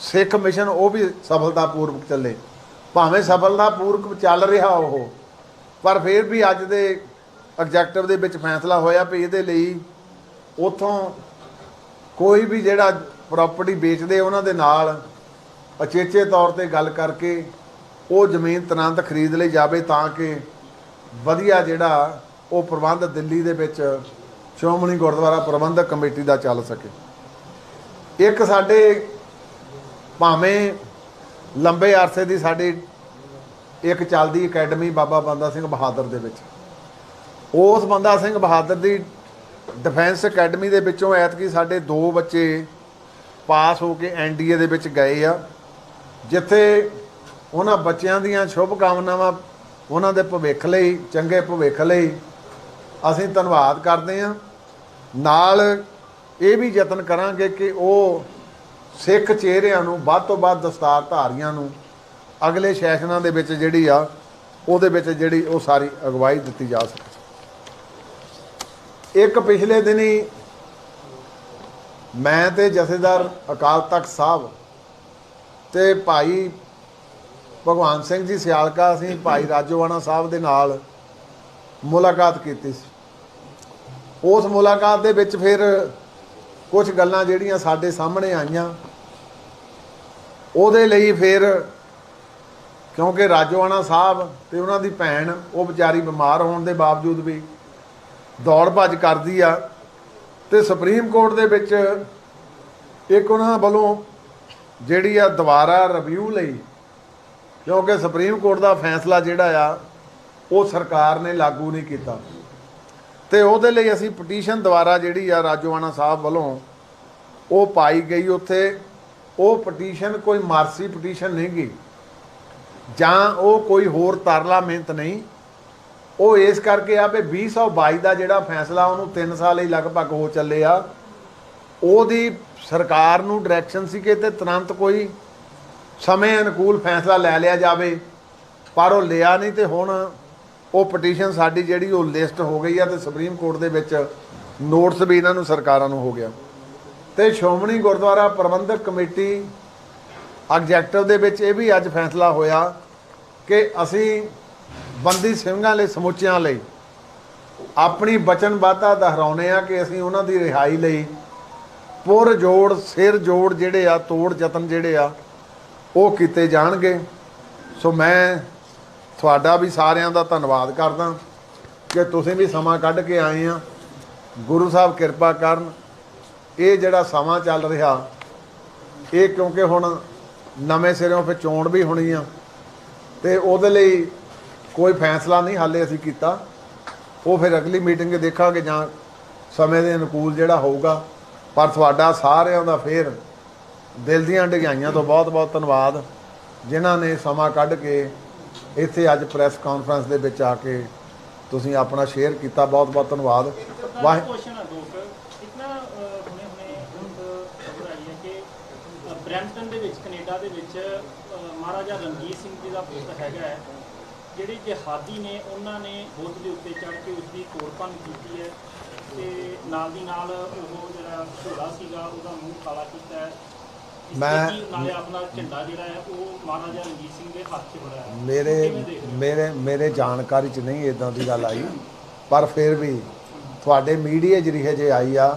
ਸਿੱਖ ਮਿਸ਼ਨ ਉਹ ਵੀ ਸਫਲਤਾ ਪੂਰਵਕ ਚੱਲੇ। ਭਾਵੇਂ ਸਫਲਤਾ ਪੂਰਵਕ ਚੱਲ ਰਿਹਾ ਉਹ, ਪਰ ਫਿਰ ਵੀ ਅੱਜ ਦੇ ਅਬਜੈਕਟਿਵ ਦੇ ਵਿੱਚ ਫੈਸਲਾ ਹੋਇਆ ਵੀ ਇਹਦੇ ਲਈ ਉਥੋਂ ਕੋਈ ਵੀ ਜਿਹੜਾ ਪ੍ਰਾਪਰਟੀ ਵੇਚਦੇ ਉਹਨਾਂ ਦੇ ਨਾਲ, ਅਚੇਚੇ ਤੌਰ ਤੇ ਗੱਲ ਕਰਕੇ ਉਹ ਜ਼ਮੀਨ ਤੁਰੰਤ ਖਰੀਦ ਲਈ ਜਾਵੇ ਤਾਂ ਕਿ ਵਧੀਆ ਜਿਹੜਾ ਉਹ ਪ੍ਰਬੰਧ ਦਿੱਲੀ ਦੇ ਵਿੱਚ ਸ਼੍ਰੋਮਣੀ ਗੁਰਦੁਆਰਾ ਪ੍ਰਬੰਧਕ ਕਮੇਟੀ ਦਾ ਚੱਲ ਸਕੇ। ਇੱਕ ਸਾਡੇ ਭਾਵੇਂ ਲੰਬੇ ਅਰਸੇ ਦੀ ਸਾਡੀ ਇੱਕ ਚੱਲਦੀ ਅਕੈਡਮੀ ਬਾਬਾ ਬੰਦਾ ਸਿੰਘ ਬਹਾਦਰ ਦੇ ਵਿੱਚ। ਉਸ ਬੰਦਾ ਸਿੰਘ ਬਹਾਦਰ ਦੀ ਡਿਫੈਂਸ ਅਕੈਡਮੀ ਦੇ ਵਿੱਚੋਂ ਐਤਕੀ ਸਾਡੇ ਦੋ ਬੱਚੇ ਪਾਸ ਹੋ ਕੇ ਐਨਡੀਏ ਦੇ ਵਿੱਚ ਗਏ ਆ। ਜਿੱਥੇ ਉਹਨਾਂ ਬੱਚਿਆਂ ਦੀਆਂ ਸ਼ੁਭ ਕਾਮਨਾਵਾਂ ਉਹਨਾਂ ਦੇ ਭਵਿੱਖ ਲਈ, ਚੰਗੇ ਭਵਿੱਖ ਲਈ ਅਸੀਂ ਧੰਨਵਾਦ ਕਰਦੇ ਹਾਂ। ਨਾਲ ਇਹ ਵੀ ਯਤਨ ਕਰਾਂਗੇ ਕਿ ਉਹ ਸਿੱਖ ਚਿਹਰਿਆਂ ਨੂੰ, ਵੱਧ ਤੋਂ ਵੱਧ ਦਸਤਾਰ ਧਾਰੀਆਂ ਨੂੰ ਅਗਲੇ ਸੈਸ਼ਨਾਂ ਦੇ ਵਿੱਚ ਜਿਹੜੀ ਆ, ਉਹਦੇ ਵਿੱਚ ਜਿਹੜੀ ਉਹ ਸਾਰੀ ਅਗਵਾਈ ਦਿੱਤੀ ਜਾ ਸਕੇ। ਇੱਕ ਪਿਛਲੇ ਦਿਨੀ ਮੈਂ ਤੇ ਜਥੇਦਾਰ ਅਕਾਲ ਤਖਤ ਸਾਹਿਬ ਤੇ ਭਾਈ ਭਗਵਾਨ ਸਿੰਘ ਜੀ ਸਿਆਲਕਾ ਅਸੀਂ ਭਾਈ ਰਾਜੋਵਾਣਾ ਸਾਹਿਬ ਦੇ ਨਾਲ ਮੁਲਾਕਾਤ ਕੀਤੀ ਸੀ। ਉਸ ਮੁਲਾਕਾਤ ਦੇ ਵਿੱਚ ਫਿਰ ਕੁਝ ਗੱਲਾਂ ਜਿਹੜੀਆਂ ਸਾਡੇ ਸਾਹਮਣੇ ਆਈਆਂ, ਉਹਦੇ ਲਈ ਫਿਰ ਕਿਉਂਕਿ ਰਾਜੋਆਣਾ ਸਾਹਿਬ ਤੇ ਉਹਨਾਂ ਦੀ ਭੈਣ, ਉਹ ਵਿਚਾਰੀ ਬਿਮਾਰ ਹੋਣ ਦੇ ਬਾਵਜੂਦ ਵੀ ਦੌੜ ਭੱਜ ਕਰਦੀ ਆ। ਤੇ ਸੁਪਰੀਮ ਕੋਰਟ ਦੇ ਵਿੱਚ ਇੱਕ ਉਹਨਾਂ ਵੱਲੋਂ ਜਿਹੜੀ ਆ ਦੁਬਾਰਾ ਰਿਵਿਊ ਲਈ, ਕਿਉਂਕਿ ਸੁਪਰੀਮ ਕੋਰਟ ਦਾ ਫੈਸਲਾ ਜਿਹੜਾ ਆ, ਉਹ ਸਰਕਾਰ ਨੇ ਲਾਗੂ ਨਹੀਂ ਕੀਤਾ। ਤੇ ਉਹਦੇ ਲਈ ਅਸੀਂ ਪਟੀਸ਼ਨ ਦੁਆਰਾ ਜਿਹੜੀ ਆ ਰਾਜੋਆਣਾ ਸਾਹਿਬ ਵੱਲੋਂ, ਉਹ ਪਾਈ ਗਈ ਉੱਥੇ। ਉਹ ਪਟੀਸ਼ਨ ਕੋਈ ਮਾਰਸੀ ਪਟੀਸ਼ਨ ਨਹੀਂ ਗਈ। ਜਾਂ ਉਹ ਕੋਈ ਹੋਰ ਤਰਲਾ ਮਿਹਨਤ ਨਹੀਂ। ਉਹ ਇਸ ਕਰਕੇ ਆ ਵੀ 2022 ਦਾ ਜਿਹੜਾ ਫੈਸਲਾ ਉਹਨੂੰ 3 ਸਾਲ ਹੀ ਲਗਭਗ ਹੋ ਚੱਲੇ ਆ। ਉਹਦੀ ਸਰਕਾਰ ਨੂੰ ਡਾਇਰੈਕਸ਼ਨ ਸੀ ਕਿ ਤੇ ਤੁਰੰਤ ਕੋਈ ਸਮੇਂ ਅਨੁਕੂਲ ਫੈਸਲਾ ਲੈ ਲਿਆ ਜਾਵੇ, ਪਰ ਉਹ ਲਿਆ ਨਹੀਂ ਤੇ ਹੁਣ ਉਹ ਪਟੀਸ਼ਨ ਸਾਡੀ ਜਿਹੜੀ ਉਹ ਲਿਸਟ ਹੋ ਗਈ ਆ ਤੇ ਸੁਪਰੀਮ ਕੋਰਟ ਦੇ ਵਿੱਚ ਨੋਟਿਸ ਵੀ ਇਹਨਾਂ ਨੂੰ ਸਰਕਾਰਾਂ ਨੂੰ ਹੋ ਗਿਆ। ਤੇ ਸ਼੍ਰੋਮਣੀ ਗੁਰਦੁਆਰਾ ਪ੍ਰਬੰਧਕ ਕਮੇਟੀ ਐਗਜੈਕਟਿਵ ਦੇ ਵਿੱਚ ਇਹ ਵੀ ਅੱਜ ਫੈਸਲਾ ਹੋਇਆ ਕਿ ਅਸੀਂ ਬੰਦੀ ਸਿੰਘਾਂ ਲਈ, ਸਮੁੱਚਿਆਂ ਲਈ। ਆਪਣੀ ਵਚਨਬੱਧਤਾ ਦੁਹਰਾਉਂਦੇ ਆ ਕਿ ਅਸੀਂ ਉਹਨਾਂ ਦੀ ਰਿਹਾਈ ਲਈ ਪੁਰ ਜੋੜ, ਸਿਰ ਜੋੜ ਜਿਹੜੇ ਆ, ਤੋੜ ਯਤਨ ਜਿਹੜੇ ਆ, ਉਹ ਕੀਤੇ ਜਾਣਗੇ। ਸੋ ਮੈਂ ਤੁਹਾਡਾ ਵੀ ਸਾਰਿਆਂ ਦਾ ਧੰਨਵਾਦ ਕਰਦਾ ਕਿ ਤੁਸੀਂ ਵੀ ਸਮਾਂ ਕੱਢ ਕੇ ਆਏ ਆ। ਗੁਰੂ ਸਾਹਿਬ ਕਿਰਪਾ ਕਰਨ। ਇਹ ਜਿਹੜਾ ਸਮਾਂ ਚੱਲ ਰਿਹਾ, ਇਹ ਕਿਉਂਕਿ ਹੁਣ ਨਵੇਂ ਸਿਰਿਓਂ ਫਿਰ ਚੋਣ ਵੀ ਹੋਣੀ ਆ। ਤੇ ਉਹਦੇ ਲਈ ਕੋਈ ਫੈਸਲਾ ਨਹੀਂ ਹਾਲੇ ਅਸੀਂ ਕੀਤਾ। ਉਹ ਫਿਰ ਅਗਲੀ ਮੀਟਿੰਗ 'ਚ ਦੇਖਾਂਗੇ ਜਾਂ ਸਮੇਂ ਦੇ ਅਨੁਕੂਲ ਜਿਹੜਾ ਹੋਊਗਾ। ਪਰ ਤੁਹਾਡਾ ਸਾਰਿਆਂ ਦਾ ਫੇਰ ਦਿਲ ਦੀਆਂ ਡਗਾਈਆਂ ਤੋਂ ਬਹੁਤ-ਬਹੁਤ ਧੰਨਵਾਦ ਜਿਨ੍ਹਾਂ ਨੇ ਸਮਾਂ ਕੱਢ ਕੇ ਇੱਥੇ ਅੱਜ ਪ੍ਰੈਸ ਕਾਨਫਰੰਸ ਦੇ ਵਿੱਚ ਆ ਕੇ ਤੁਸੀਂ ਆਪਣਾ ਸ਼ੇਅਰ ਕੀਤਾ। ਬਹੁਤ-ਬਹੁਤ ਧੰਨਵਾਦ। ਵਾਹ ਹੈ ਦੋ ਵਿੱਚ ਕੈਨੇਡਾ ਦੇ ਵਿੱਚ ਮਹਾਰਾਜਾ ਰਣਜੀਤ ਸਿੰਘ ਜੀ ਦਾ ਪੁੱਤ ਹੈਗਾ ਹੈ। ਜਿਹੜੇ ਜਿਹਾਦੀ ਨੇ ਉਹਨਾਂ ਨੇ ਬੁੱਧ ਦੇ ਉੱਤੇ ਚੜ੍ਹ ਕੇ ਉਸ ਦੀ ਤੋੜਪੰਨ ਕੀਤੀ ਹੈ ਤੇ ਨਾਲ ਦੀ ਨਾਲ ਉਹ ਜਿਹੜਾ ਘੋੜਾ ਸੀਗਾ ਉਹਦਾ ਮੂੰਹ ਕਾਲਾ ਕੀਤਾ ਹੈ। ਮੈਂ- ਨਾਲੇ ਆਪਣਾ ਝੰਡਾ ਜਿਹੜਾ ਹੈ ਉਹ ਮਹਾਰਾਜਾ ਰਣਜੀਤ ਸਿੰਘ ਦੇ ਹੱਥ 'ਚ ਹੈ। ਮੇਰੇ ਹੋ? ਮੇਰੇ ਮੇਰੇ ਜਾਣਕਾਰੀ 'ਚ ਨਹੀਂ ਇਦਾਂ ਦੀ ਗੱਲ ਆਈ ਪਰ ਫਿਰ ਵੀ ਤੁਹਾਡੇ ਮੀਡੀਆ ਜਰੀਏ ਜੇ ਆਈ ਆ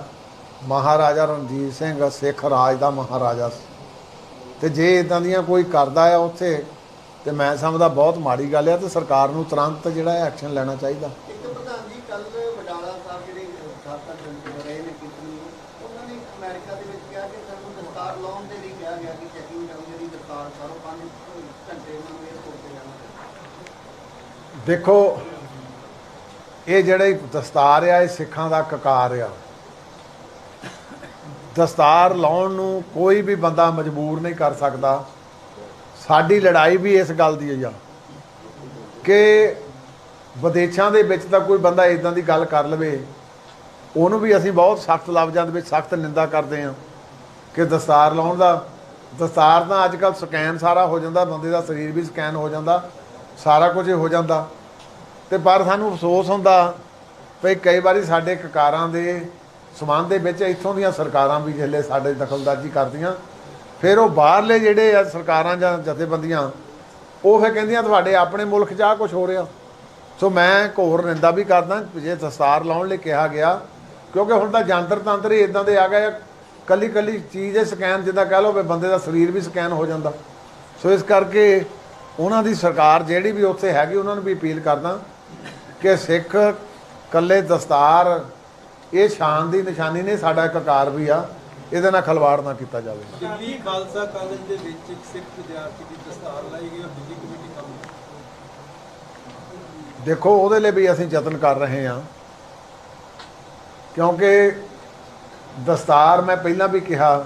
ਮਹਾਰਾਜਾ ਰਣਜੀਤ ਸਿੰਘ ਸਿੱਖ ਰਾਜ ਦਾ ਮਹਾਰਾਜਾ ਤੇ ਜੇ ਇਦਾਂ ਦੀਆਂ ਕੋਈ ਕਰਦਾ ਆ ਉੱਥੇ ਤੇ ਮੈਂ ਸਮਝਦਾ ਬਹੁਤ ਮਾੜੀ ਗੱਲ ਆ ਤੇ ਸਰਕਾਰ ਨੂੰ ਤੁਰੰਤ ਜਿਹੜਾ ਐਕਸ਼ਨ ਲੈਣਾ ਚਾਹੀਦਾ। ਇੱਕ ਪ੍ਰਧਾਨ ਜੀ ਕੱਲ ਵਡਾਲਾ ਸਾਹਿਬ ਜਿਹੜੇ ਸਾਬਕਾ ਜਨਰਲ ਰਹੇ ਨੇ ਕਿਤਨੀ ਉਹਨਾਂ ਨੇ ਅਮਰੀਕਾ ਦੇ ਵਿੱਚ ਕਿਹਾ ਕਿ ਸਾਨੂੰ ਦਸਤਾਰ ਲਾਉਣ ਦੇ ਲਈ ਕਿਹਾ ਗਿਆ ਕਿ ਚੈਕਿੰਗ ਜਾਊ ਜਿਹੜੀ ਦਸਤਾਰ ਕਰੋ 5 ਘੰਟੇ ਉਹਨਾਂ ਨੂੰ 에어ਪੋਰਟ ਤੇ ਜਾਣਾ ਪੈਂਦਾ ਦੇਖੋ ਇਹ ਜਿਹੜੇ ਦਸਤਾਰ ਆ ਇਹ ਸਿੱਖਾਂ ਦਾ ਕਕਾਰ ਆ। ਦਸਤਾਰ ਲਾਉਣ ਨੂੰ ਕੋਈ ਵੀ ਬੰਦਾ ਮਜਬੂਰ ਨਹੀਂ ਕਰ ਸਕਦਾ। ਸਾਡੀ ਲੜਾਈ ਵੀ ਇਸ ਗੱਲ ਦੀ ਹੋਈ ਆ ਕਿ ਵਿਦੇਸ਼ਾਂ ਦੇ ਵਿੱਚ ਤਾਂ ਕੋਈ ਬੰਦਾ ਇਦਾਂ ਦੀ ਗੱਲ ਕਰ ਲਵੇ, ਉਹਨੂੰ ਵੀ ਅਸੀਂ ਬਹੁਤ ਸਖਤ ਲਫ਼ਜ਼ਾਂ ਦੇ ਵਿੱਚ ਸਖਤ ਨਿੰਦਾ ਕਰਦੇ ਹਾਂ ਕਿ ਦਸਤਾਰ ਲਾਉਣ ਦਾ, ਦਸਤਾਰ ਤਾਂ ਅੱਜ ਕੱਲ ਸਕੈਨ ਸਾਰਾ ਹੋ ਜਾਂਦਾ, ਬੰਦੇ ਦਾ ਸਰੀਰ ਵੀ ਸਕੈਨ ਹੋ ਜਾਂਦਾ, ਸਾਰਾ ਕੁਝ ਹੋ ਜਾਂਦਾ। ਤੇ ਪਰ ਸਾਨੂੰ ਅਫਸੋਸ ਹੁੰਦਾ ਵੀ ਕਈ ਵਾਰੀ ਸਾਡੇ ਕਕਾਰਾਂ ਦੇ ਸਮਾਨ ਦੇ ਵਿੱਚ ਇੱਥੋਂ ਦੀਆਂ ਸਰਕਾਰਾਂ ਵੀ ਜਿਹੜੇ ਸਾਡੇ ਦਖਲਦਾਜ਼ੀ ਕਰਦੀਆਂ ਫਿਰ ਉਹ ਬਾਹਰਲੇ ਜਿਹੜੇ ਆ ਸਰਕਾਰਾਂ ਜਾਂ ਜਥੇਬੰਦੀਆਂ, ਉਹ ਫਿਰ ਕਹਿੰਦੀਆਂ, ਤੁਹਾਡੇ ਆਪਣੇ ਮੁਲਕ 'ਚ ਆ ਕੁਝ ਹੋ ਰਿਹਾ। ਸੋ ਮੈਂ ਘੋਰ ਨਿੰਦਾ ਵੀ ਕਰਦਾ, ਜੇ ਦਸਤਾਰ ਲਾਉਣ ਲਈ ਕਿਹਾ ਗਿਆ, ਕਿਉਂਕਿ ਹੁਣ ਤਾਂ ਜੰਤਰ ਤੰਤਰ ਹੀ ਇਦਾਂ ਦੇ ਆ ਗਏ ਆ ਕੱਲੀ ਕੱਲੀ ਚੀਜ਼ ਹੈ ਸਕੈਨ ਜਿੱਦਾਂ ਕਹਿ ਲਓ ਵੀ ਬੰਦੇ ਦਾ ਸਰੀਰ ਵੀ ਸਕੈਨ ਹੋ ਜਾਂਦਾ। ਸੋ ਇਸ ਕਰਕੇ ਉਹਨਾਂ ਦੀ ਸਰਕਾਰ ਜਿਹੜੀ ਵੀ ਉੱਥੇ ਹੈਗੀ, ਉਹਨਾਂ ਨੂੰ ਵੀ ਅਪੀਲ ਕਰਦਾ ਕਿ ਸਿੱਖ ਕੱਲੇ ਦਸਤਾਰ, ਇਹ ਸ਼ਾਨ ਦੀ ਨਿਸ਼ਾਨੀ ਨਹੀਂ, ਸਾਡਾ ਇੱਕ ਕਾਰ ਵੀ ਆ। ਇਹਦੇ ਨਾਲ ਖਲਵਾੜ ਨਾ ਕੀਤਾ ਜਾਵੇ। ਦਿੱਲੀ ਖਾਲਸਾ ਕਾਲਜ ਦੇ ਵਿੱਚ ਇੱਕ ਸਿੱਖ ਵਿਦਿਆਰਥੀ ਦੀ ਦਸਤਾਰ ਲਾਈ ਗਈ ਔਰ ਦਿੱਲੀ ਕਮੇਟੀ ਕੰਮ ਦੇਖੋ ਉਹਦੇ ਲਈ ਵੀ ਅਸੀਂ ਯਤਨ ਕਰ ਰਹੇ ਹਾਂ। ਕਿਉਂਕਿ ਦਸਤਾਰ ਮੈਂ ਪਹਿਲਾਂ ਵੀ ਕਿਹਾ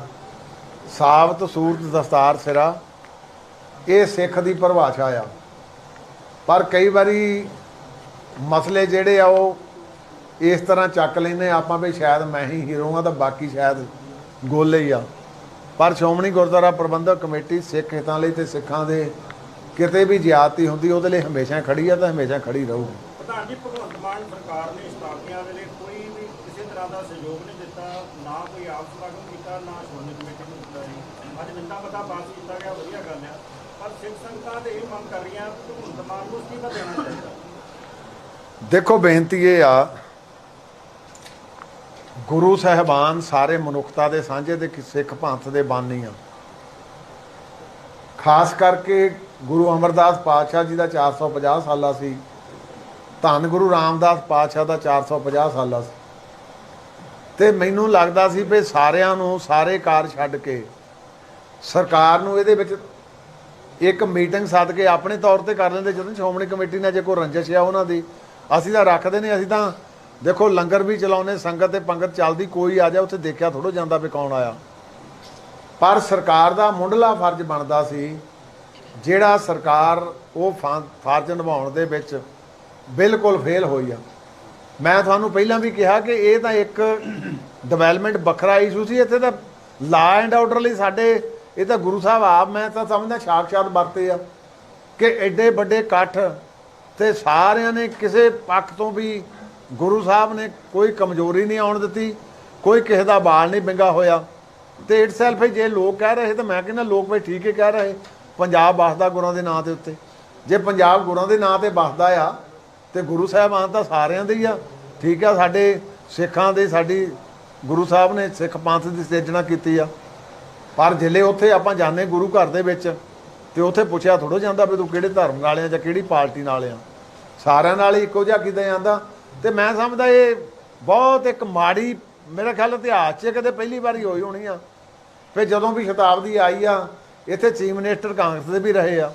ਸਾਬਤ ਸੂਰਤ ਦਸਤਾਰ ਸਿਰਾ ਇਹ ਸਿੱਖ ਦੀ ਪਰਿਭਾਸ਼ਾ ਆ। ਪਰ ਕਈ ਵਾਰੀ ਮਸਲੇ ਜਿਹੜੇ ਆ ਉਹ ਇਸ ਤਰ੍ਹਾਂ ਚੱਕ ਲੈਂਦੇ ਆਪਾਂ ਵੀ ਸ਼ਾਇਦ ਮੈਂ ਹੀ ਹੀਰੋ ਆ ਤਾਂ ਬਾਕੀ ਸ਼ਾਇਦ ਗੋਲੇ ਹੀ ਆ। ਪਰ ਸ਼੍ਰੋਮਣੀ ਗੁਰਦੁਆਰਾ ਪ੍ਰਬੰਧਕ ਕਮੇਟੀ ਸਿੱਖ ਹਿੱਤਾਂ ਲਈ ਤੇ ਸਿੱਖਾਂ ਦੇ ਕਿਤੇ ਵੀ ਜ਼ਿਆਦਤੀ ਹੁੰਦੀ ਉਹਦੇ ਲਈ ਹਮੇਸ਼ਾ ਖੜੀ ਆ ਤਾਂ ਹਮੇਸ਼ਾ ਖੜੀ ਰਹੂਗੀ ਪ੍ਰਧਾਨ ਜੀ ਭਗਵੰਤ ਮਾਨ ਸਰਕਾਰ ਨੇ ਸਟਾਫੀਆਂ ਵੇਲੇ ਕੋਈ ਵੀ ਕਿਸੇ ਤਰ੍ਹਾਂ ਦਾ ਸਹਿਯੋਗ ਨਹੀਂ ਦਿੱਤਾ ਨਾ ਕੋਈ ਆਪ ਸਮਾਗਮ ਕੀਤਾ ਨਾ ਸ਼੍ਰੋਮਣੀ ਕਮੇਟੀ ਨੂੰ ਦਿੱਤਾ ਜੀ। ਅੱਜ ਮਤਾ ਪਾਸ ਕੀਤਾ ਗਿਆ ਵਧੀਆ ਗੱਲ ਆ। ਪਰ ਸਿੱਖ ਸੰਗਤਾਂ ਤੇ ਇਹ ਮੰਗ ਕਰ ਰਹੀਆਂ ਕਿ ਭਗਵੰਤ ਮਾਨ ਨੂੰ ਅਸਤੀਫਾ ਦੇਣਾ ਚਾਹੀਦਾ? ਦੇਖੋ ਬੇਨਤੀ ਇਹ ਆ ਗੁਰੂ ਸਾਹਿਬਾਨ ਸਾਰੇ ਮਨੁੱਖਤਾ ਦੇ ਸਾਂਝੇ ਦੇ ਸਿੱਖ ਪੰਥ ਦੇ ਬਾਨੀ ਆ। ਖਾਸ ਕਰਕੇ ਗੁਰੂ ਅਮਰਦਾਸ ਪਾਤਸ਼ਾਹ ਜੀ ਦਾ 450 ਸਾਲਾ ਸੀ। ਧੰਨ ਗੁਰੂ ਰਾਮਦਾਸ ਪਾਤਸ਼ਾਹ ਦਾ 450 ਸਾਲਾ ਸੀ। ਤੇ ਮੈਨੂੰ ਲੱਗਦਾ ਸੀ ਵੀ ਸਾਰਿਆਂ ਨੂੰ ਸਾਰੇ ਕਾਰ ਛੱਡ ਕੇ ਸਰਕਾਰ ਨੂੰ ਇਹਦੇ ਵਿੱਚ ਇੱਕ ਮੀਟਿੰਗ ਸੱਦ ਕੇ ਆਪਣੇ ਤੌਰ ਤੇ ਕਰ ਲੈਂਦੇ। ਜਦੋਂ ਸ਼੍ਰੋਮਣੀ ਕਮੇਟੀ ਨੇ ਜੇ ਕੋਈ ਰੰਜਿਸ਼ ਆ ਉਹਨਾਂ ਦੀ, ਅਸੀਂ ਤਾਂ ਰੱਖਦੇ ਨੇ ਅਸੀਂ ਤਾਂ ਦੇਖੋ, ਲੰਗਰ ਵੀ ਚਲਾਉਨੇ ਸੰਗਤ ਤੇ ਪੰਗਤ ਚੱਲਦੀ, ਕੋਈ ਆ ਜਾ ਉੱਥੇ ਦੇਖਿਆ ਥੋੜੋ ਜਾਂਦਾ ਵੀ ਕੌਣ ਆਇਆ। ਪਰ ਸਰਕਾਰ ਦਾ ਮੁੱਢਲਾ ਫਰਜ਼ ਬਣਦਾ ਸੀ, ਜਿਹੜਾ ਸਰਕਾਰ ਉਹ ਫਰਜ਼ ਨਿਭਾਉਣ ਦੇ ਵਿੱਚ ਬਿਲਕੁਲ ਫੇਲ ਹੋਈ ਆ। ਮੈਂ ਤੁਹਾਨੂੰ ਪਹਿਲਾਂ ਵੀ ਕਿਹਾ ਕਿ ਇਹ ਤਾਂ ਇੱਕ ਡਿਵੈਲਪਮੈਂਟ ਵੱਖਰਾ ਇਸ਼ੂ ਸੀ, ਇੱਥੇ ਤਾਂ ਲਾ ਐਂਡ ਆਰਡਰ ਲਈ ਸਾਡੇ, ਇਹ ਤਾਂ ਗੁਰੂ ਸਾਹਿਬ ਆਪ, ਮੈਂ ਤਾਂ ਸਮਝਦਾ ਸਾਖਸ਼ਾਤ ਵਰਤੇ ਆ ਕਿ ਐਡੇ ਵੱਡੇ ਇਕੱਠ ਤੇ ਸਾਰਿਆਂ ਨੇ ਕਿਸੇ ਪੱਖ ਤੋਂ ਵੀ ਗੁਰੂ ਸਾਹਿਬ ਨੇ ਕੋਈ ਕਮਜ਼ੋਰੀ ਨਹੀਂ ਆਉਣ ਦਿੱਤੀ, ਕੋਈ ਕਿਸੇ ਦਾ ਬਾਲ ਨਹੀਂ ਵਿੰਗਾ ਹੋਇਆ। ਤੇ ਇਟ ਸੈਲਫ ਜੇ ਲੋਕ ਕਹਿ ਰਹੇ ਤਾਂ ਮੈਂ ਕਹਿੰਦਾ ਲੋਕ ਬਈ ਠੀਕ ਹੀ ਕਹਿ ਰਹੇ, ਪੰਜਾਬ ਵਸਦਾ ਗੁਰਾਂ ਦੇ ਨਾਂ ਦੇ ਉੱਤੇ। ਜੇ ਪੰਜਾਬ ਗੁਰਾਂ ਦੇ ਨਾਂ ਤੇ ਵਸਦਾ ਆ, ਤੇ ਗੁਰੂ ਸਾਹਿਬਾਨ ਤਾਂ ਸਾਰਿਆਂ ਦੇ ਹੀ ਆ। ਠੀਕ ਆ, ਸਾਡੇ ਸਿੱਖਾਂ ਦੇ, ਸਾਡੀ ਗੁਰੂ ਸਾਹਿਬ ਨੇ ਸਿੱਖ ਪੰਥ ਦੀ ਸਿਰਜਣਾ ਕੀਤੀ ਆ। ਪਰ ਜਿੱਲੇ ਉੱਥੇ ਆਪਾਂ ਜਾਂਦੇ ਗੁਰੂ ਘਰ ਦੇ ਵਿੱਚ, ਤੇ ਉੱਥੇ ਪੁੱਛਿਆ ਥੋੜੋ ਜਾਂਦਾ ਵੀ ਤੂੰ ਕਿਹੜੇ ਧਰਮ ਨਾਲ ਆ ਜਾਂ ਕਿਹੜੀ ਪਾਰਟੀ ਨਾਲ ਆ। ਸਾਰਿਆਂ ਨਾਲ ਹੀ ਇੱਕੋ ਜਿਹਾ ਕੀਤਾ ਜਾਂਦਾ। ਤੇ ਮੈਂ ਸਮਝਦਾ ਇਹ ਬਹੁਤ ਇੱਕ ਮਾੜੀ, ਮੇਰਾ ਖਿਆਲ ਇਤਿਹਾਸ 'ਚ ਕਦੇ ਪਹਿਲੀ ਵਾਰੀ ਹੋਈ ਹੋਣੀ ਆ। ਫਿਰ ਜਦੋਂ ਵੀ ਸ਼ਤਾਬਦੀ ਆਈ ਆ, ਇੱਥੇ ਚੀਫ ਮਿਨਿਸਟਰ ਕਾਂਗਰਸ ਦੇ ਵੀ ਰਹੇ ਆ,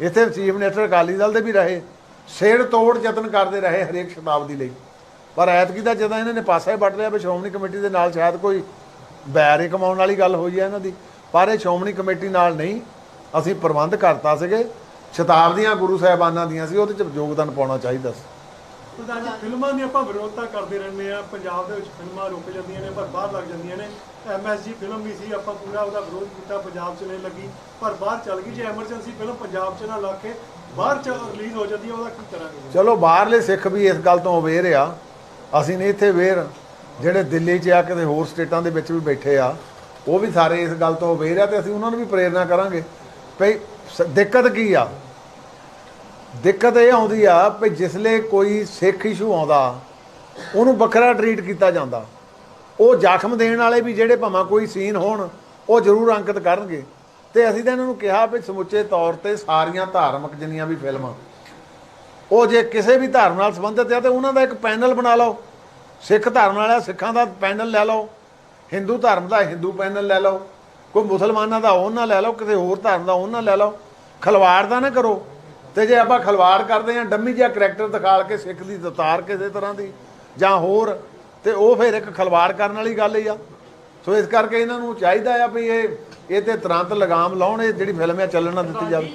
ਇੱਥੇ ਚੀਫ ਮਿਨਿਸਟਰ ਅਕਾਲੀ ਦਲ ਦੇ ਵੀ ਰਹੇ, ਸਿਰ ਤੋੜ ਯਤਨ ਕਰਦੇ ਰਹੇ ਹਰੇਕ ਸ਼ਤਾਬਦੀ ਲਈ। ਪਰ ਐਤਕੀ ਦਾ ਜਦੋਂ ਇਹਨਾਂ ਨੇ ਪਾਸਾ ਹੀ ਵੱਟ ਲਿਆ ਵੀ ਸ਼੍ਰੋਮਣੀ ਕਮੇਟੀ ਦੇ ਨਾਲ ਸ਼ਾਇਦ ਕੋਈ ਬੈਰ ਹੀ ਕਮਾਉਣ ਵਾਲੀ ਗੱਲ ਹੋਈ ਹੈ ਇਹਨਾਂ ਦੀ। ਪਰ ਇਹ ਸ਼੍ਰੋਮਣੀ ਕਮੇਟੀ ਨਾਲ ਨਹੀਂ, ਅਸੀਂ ਪ੍ਰਬੰਧ ਕਰਤਾ ਸੀਗੇ। ਸ਼ਤਾਬਦੀਆਂ ਗੁਰੂ ਸਾਹਿਬਾਨਾਂ ਦੀਆਂ ਸੀ, ਉਹਦੇ ਚ ਯੋਗਦਾਨ ਪਾਉਣਾ ਚਾਹੀਦਾ ਸੀ। ਪ੍ਰਧਾਨ ਜੀ ਫਿਲਮਾਂ ਦੀ ਆਪਾਂ ਵਿਰੋਧਤਾ ਕਰਦੇ ਰਹਿੰਦੇ ਆ ਪੰਜਾਬ ਦੇ ਵਿੱਚ ਫਿਲਮਾਂ ਰੁਕ ਜਾਂਦੀਆਂ ਨੇ, ਪਰ ਬਾਹਰ ਲੱਗ ਜਾਂਦੀਆਂ ਨੇ। ਐਮਐਸਜੀ ਫਿਲਮ ਵੀ ਸੀ, ਆਪਾਂ ਪੂਰਾ ਉਹਦਾ ਵਿਰੋਧ ਕੀਤਾ, ਪੰਜਾਬ 'ਚ ਨਹੀਂ ਲੱਗੀ। ਪਰ ਬਾਹਰ ਚੱਲ ਗਈ, ਜੇ ਐਮਰਜੈਂਸੀ ਫਿਲਮ ਪੰਜਾਬ 'ਚ ਨਾ ਲੱਗ ਕੇ ਬਾਹਰ ਚ ਰਿਲੀਜ਼ ਹੋ ਜਾਂਦੀ ਹੈ, ਉਹਦਾ ਕੀ ਕਰਾਂਗੇ? ਚਲੋ, ਬਾਹਰਲੇ ਸਿੱਖ ਵੀ ਇਸ ਗੱਲ ਤੋਂ ਅਵੇਅਰ ਆ। ਅਸੀਂ ਨਹੀਂ ਇੱਥੇ ਅਵੇਅਰ ਜਿਹੜੇ ਦਿੱਲੀ 'ਚ ਆ, ਕਿਤੇ ਹੋਰ ਸਟੇਟਾਂ ਦੇ ਵਿੱਚ ਵੀ ਬੈਠੇ ਆ, ਉਹ ਵੀ ਸਾਰੇ ਇਸ ਗੱਲ ਤੋਂ ਅਵੇਅਰ ਆ ਤੇ ਅਸੀਂ ਉਹਨਾਂ ਨੂੰ ਵੀ ਪ੍ਰੇਰਣਾ ਕਰਾਂਗੇ। ਭਈ, ਸ- ਦਿੱਕਤ ਕੀ ਆ? ਦਿੱਕਤ ਇਹ ਆਉਂਦੀ ਆ ਭਈ ਜਿਸਲੇ ਕੋਈ ਸਿੱਖ ਇਸ਼ੂ ਆਉਂਦਾ, ਉਹਨੂੰ ਵੱਖਰਾ ਟਰੀਟ ਕੀਤਾ ਜਾਂਦਾ। ਉਹ ਜ਼ਖਮ ਦੇਣ ਵਾਲੇ ਵੀ ਜਿਹੜੇ ਭਾਵੇਂ ਕੋਈ ਸੀਨ ਹੋਣ, ਉਹ ਜ਼ਰੂਰ ਅੰਕਿਤ ਕਰਨਗੇ। ਤੇ ਅਸੀਂ ਤਾਂ ਇਹਨਾਂ ਨੂੰ ਕਿਹਾ ਵੀ ਸਮੁੱਚੇ ਤੌਰ ਤੇ ਸਾਰੀਆਂ ਧਾਰਮਿਕ ਜਿੰਨੀਆਂ ਵੀ ਫਿਲਮਾਂ, ਉਹ ਜੇ ਕਿਸੇ ਵੀ ਧਰਮ ਨਾਲ ਸੰਬੰਧਿਤ ਆ ਤੇ ਉਹਨਾਂ ਦਾ ਇੱਕ ਪੈਨਲ ਬਣਾ ਲਓ। ਸਿੱਖ ਧਰਮ ਵਾਲਾ ਸਿੱਖਾਂ ਦਾ ਪੈਨਲ ਲੈ ਲਓ। ਹਿੰਦੂ ਧਰਮ ਦਾ ਹਿੰਦੂ ਪੈਨਲ ਲੈ ਲਓ। ਕੋਈ ਮੁਸਲਮਾਨਾਂ ਦਾ ਉਹਨਾਂ ਲੈ ਲਓ, ਕਿਸੇ ਹੋਰ ਧਰਮ ਦਾ ਉਹਨਾਂ ਲੈ ਲਓ। ਖਲਵਾੜ ਦਾ ਨਾ ਕਰੋ। ਤੇ ਜੇ ਆਪਾਂ ਖਲਵਾੜ ਕਰਦੇ ਹਾਂ, ਡੰਮੀ ਜਿਹਾ ਕਰੈਕਟਰ ਦਿਖਾਲ ਕੇ ਸਿੱਖ ਦੀ ਦਤਾਰ ਕਿਸੇ ਤਰ੍ਹਾਂ ਦੀ ਜਾਂ ਹੋਰ, ਤੇ ਉਹ ਫਿਰ ਇੱਕ ਖਲਵਾੜ ਕਰਨ ਵਾਲੀ ਗੱਲ ਹੀ ਆ। ਸੋ ਇਸ ਕਰਕੇ ਇਹਨਾਂ ਨੂੰ ਚਾਹੀਦਾ ਆ ਵੀ ਇਹ ਇਹ ਤੇ ਤੁਰੰਤ ਲਗਾਮ ਲਾਉਣ, ਇਹ ਜਿਹੜੀ ਫਿਲਮ ਆ ਚੱਲਣ ਨਾ ਦਿੱਤੀ ਜਾਵੇ।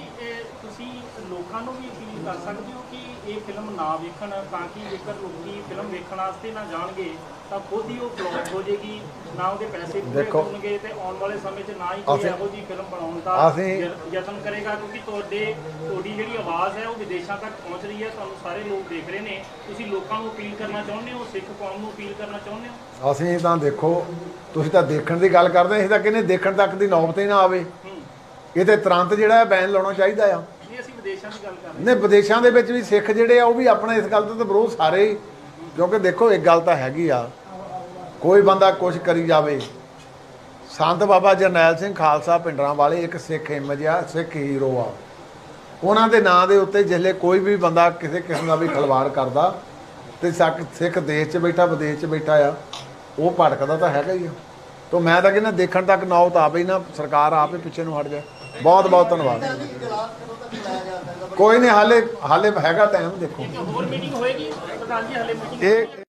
ਤੁਸੀਂ ਲੋਕਾਂ ਨੂੰ ਵੀ ਅਪੀਲ ਕਰ ਸਕਦੇ ਹੋ? ਇਹ ਫਿਲਮ ਨਾ ਵੇਖਣ ਤਾਂ ਕਿ ਜੇਕਰ ਲੋਕੀ ਫਿਲਮ ਵੇਖਣ ਵਾਸਤੇ ਨਾ ਜਾਣਗੇ ਤਾਂ ਖੁਦ ਹੀ ਉਹ ਫਲॉप ਹੋ ਜਾਏਗੀ ਨਾ ਉਹਦੇ ਪੈਸੇ ਪੂਰੇ ਹੋਣਗੇ ਤੇ ਆਉਣ ਵਾਲੇ ਸਮੇਂ 'ਚ ਨਾ ਹੀ ਕੋਈ ਇਹੋ ਜਿਹੀ ਫਿਲਮ ਬਣਾਉਣ ਦਾ ਜ- ਯਤਨ ਕਰੇਗਾ ਕਿਉਂਕਿ ਤੁਹਾਡੇ ਤੁਹਾਡੀ ਜਿਹੜੀ ਆਵਾਜ਼ ਹੈ ਉਹ ਵਿਦੇਸ਼ਾਂ ਤੱਕ ਪਹੁੰਚ ਰਹੀ ਹੈ ਤੁਹਾਨੂੰ ਸਾਰੇ ਲੋਕ ਦੇਖ ਰਹੇ ਨੇ। ਤੁਸੀਂ ਲੋਕਾਂ ਨੂੰ ਅਪੀਲ ਕਰਨਾ ਚਾਹੁੰਦੇ ਹੋ ਸਿੱਖ ਕੌਮ ਨੂੰ ਅਪੀਲ ਕਰਨਾ ਚਾਹੁੰਦੇ ਹੋ? ਅਸੀਂ ਤਾਂ ਦੇਖੋ ਤੁਸੀਂ ਤਾਂ ਦੇਖਣ ਦੀ ਗੱਲ ਕਰਦੇ ਅਸੀਂ ਤਾਂ ਕਹਿੰਦੇ ਦੇਖਣ ਤੱਕ ਦੀ ਨੌਬਤ ਹੀ ਨਾ ਆਵੇ। ਇਹ ਤੇ ਤੁਰੰਤ ਜਿਹੜਾ ਬੈਨ ਲਾਉਣਾ ਚਾਹੀਦਾ ਆ। ਜੀ ਵਿਦੇਸ਼ਾਂ ਦੀ ਗੱਲ ਕਰ ਰਹੇ ਨੇ ਵਿਦੇਸ਼ਾਂ ਦੇ ਵਿੱਚ ਵੀ ਸਿੱਖ ਜਿਹੜੇ ਆ, ਉਹ ਵੀ ਆਪਣੇ ਇਸ ਗੱਲ ਤੇ ਤਾਂ ਵਿਰੋਧ ਸਾਰੇ ਹੀ। ਕਿਉਂਕਿ ਦੇਖੋ, ਇੱਕ ਗੱਲ ਤਾਂ ਹੈਗੀ ਆ, ਕੋਈ ਬੰਦਾ ਕੁਝ ਕਰੀ ਜਾਵੇ। ਸੰਤ ਬਾਬਾ ਜਰਨੈਲ ਸਿੰਘ ਖਾਲਸਾ ਪਿੰਡਰਾਂ ਵਾਲੇ ਇੱਕ ਸਿੱਖ ਇਮੇਜ ਆ, ਸਿੱਖ ਹੀਰੋ ਆ। ਉਹਨਾਂ ਦੇ ਨਾਂ ਦੇ ਉੱਤੇ ਜਿਸਲੇ ਕੋਈ ਵੀ ਬੰਦਾ ਕਿਸੇ ਕਿਸਮ ਦਾ ਵੀ ਖਲਵਾੜ ਕਰਦਾ ਤੇ ਸੱਕ ਸਿੱਖ ਦੇਸ਼ 'ਚ ਬੈਠਾ, ਵਿਦੇਸ਼ 'ਚ ਬੈਠਾ ਆ, ਉਹ ਭੜਕਦਾ ਤਾਂ ਹੈਗਾ ਹੀ ਆ। ਤੋਂ ਮੈਂ ਤਾਂ ਕਹਿੰਦਾ ਦੇਖਣ ਤੱਕ ਨੌਤ ਆਵੇ ਹੀ ਨਾ, ਸਰਕਾਰ ਆਪੇ ਪਿੱਛੇ ਨੂੰ ਹਟ ਜਾਏ। ਬਹੁਤ ਬਹੁਤ ਧੰਨਵਾਦ। ਕੋਈ ਨਹੀਂ ਹਾਲੇ ਹਾਲੇ ਹੈਗਾ ਟਾਈਮ ਦੇਖੋ। ਹੋਰ ਮੀਟਿੰਗ ਹੋਏਗੀ ਪ੍ਰਧਾਨ ਜੀ ਹਲੇ ਮੀਟਿੰਗ ਇਹ